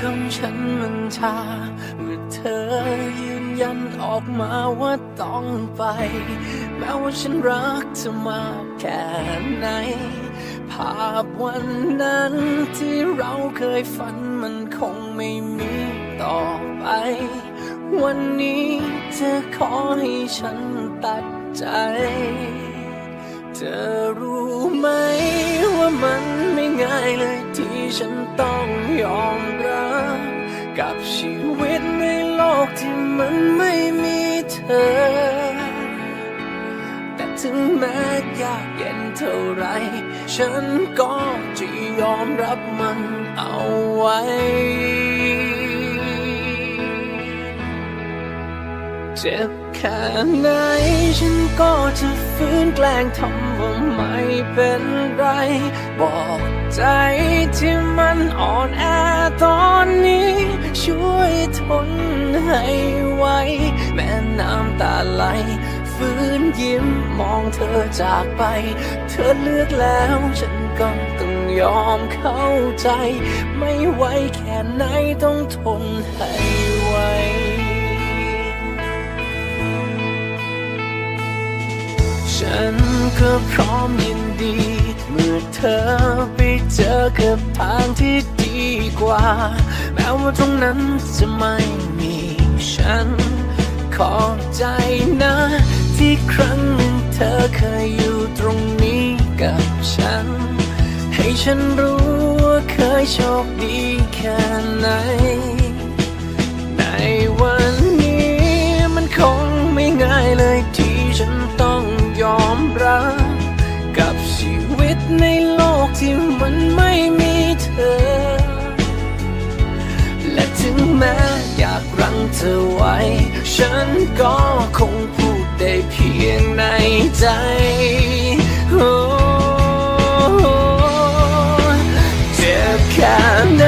ของฉันมันชาเมื่อเธอยืนยันออกมาว่าต้องไป แม้ว่าฉันรักเธอมากแค่ไหน ภาพวันนั้นที่เราเคยฝันมันคงไม่มีต่อไป วันนี้เธอขอให้ฉันตัดใจเธอรู้ไหมว่ามันไม่ง่ายเลย ฉันต้องยอมรับ กับชีวิตในโลกที่มันไม่มีเธอ แต่ถึงแม้ยากเย็นเท่าไร ฉันก็จะยอมรับมันเอาไว้เจ็บ แค่ไหนฉันก็จะฟื้นแกล้งทำว่าไม่เป็นไร บอกใจที่มันอ่อนแอตอนนี้ ช่วยทนให้ไวแม้น้ำตาไหลฟื้นยิ้มมองเธอจากไป เธอเลือกแล้วฉันก็ต้องยอมเข้าใจ ไม่ไหวแค่ไหนต้องทนให้ไว ฉันก็พร้อมยินดี เมื่อเธอไปเจอกับทางที่ดีกว่า แม้ว่าตรงนั้นจะไม่มีฉัน ขอบใจนะ ที่ครั้งหนึ่งเธอเคยอยู่ตรงนี้กับฉัน ให้ฉันรู้ว่าเคยโชคดีแค่ไหนใน ที่มันไม่มีเธอ และถึงแม้อยากรั้งเธอไว้ ฉันก็คงพูดได้เพียงในใจเจ็บแค่ไหน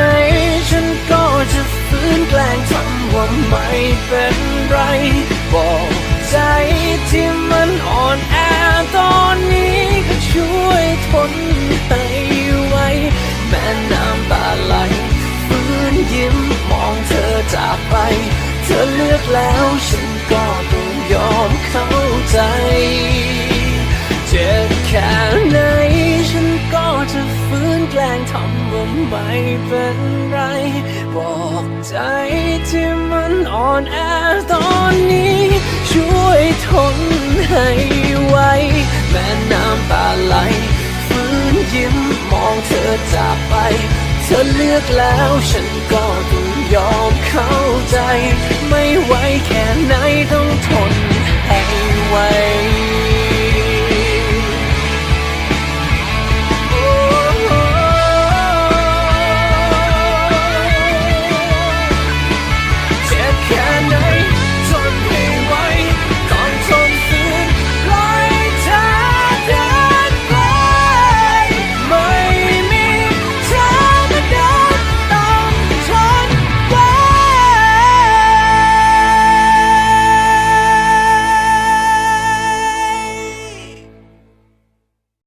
ฉันก็จะฟื้นแกล้งทำว่าไม่เป็นไร บอกใจที่ เธอเลือกแล้วฉันก็ต้องยอมเข้าใจ เจ็บแค่ไหนฉันก็จะฟื้นแกล้งทำว่าไม่เป็นไร บอกใจที่มันอ่อนแอตอนนี้ ช่วยทนให้ไวแม้น้ำตาไหลฟื้นยิ้มมองเธอจากไป เธอเลือกแล้วฉันก็ต้องยอมเข้า ไม่ไหวแค่ไหนต้องทน